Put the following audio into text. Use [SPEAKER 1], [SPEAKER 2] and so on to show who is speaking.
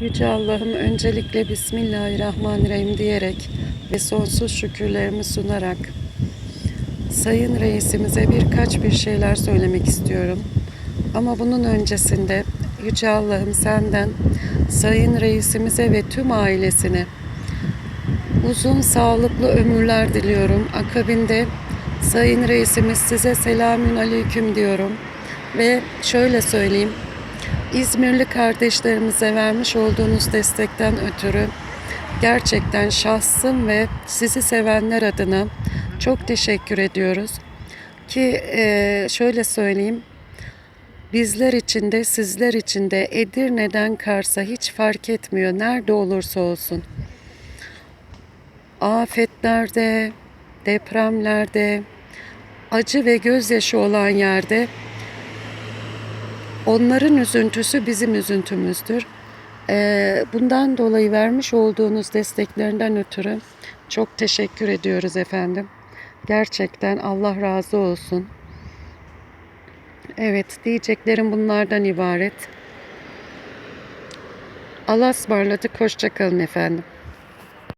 [SPEAKER 1] Yüce Allah'ım öncelikle Bismillahirrahmanirrahim diyerek ve sonsuz şükürlerimi sunarak Sayın Reisimize birkaç bir şeyler söylemek istiyorum. Ama bunun öncesinde Yüce Allah'ım senden Sayın Reisimize ve tüm ailesine uzun sağlıklı ömürler diliyorum. Akabinde Sayın Reisimiz size selamün aleyküm diyorum. Ve şöyle söyleyeyim. İzmirli kardeşlerimize vermiş olduğunuz destekten ötürü gerçekten şahsım ve sizi sevenler adına çok teşekkür ediyoruz. Ki eee, şöyle söyleyeyim. Bizler için de sizler için de Edirne'den Kars'a hiç fark etmiyor. Nerede olursa olsun. Afetlerde, depremlerde, acı ve gözyaşı olan yerde onların üzüntüsü bizim üzüntümüzdür. Ee, bundan dolayı vermiş olduğunuz desteklerinden ötürü çok teşekkür ediyoruz efendim. Gerçekten Allah razı olsun. Evet, diyeceklerim bunlardan ibaret. Allah'a ısmarladık. Hoşça kalın efendim.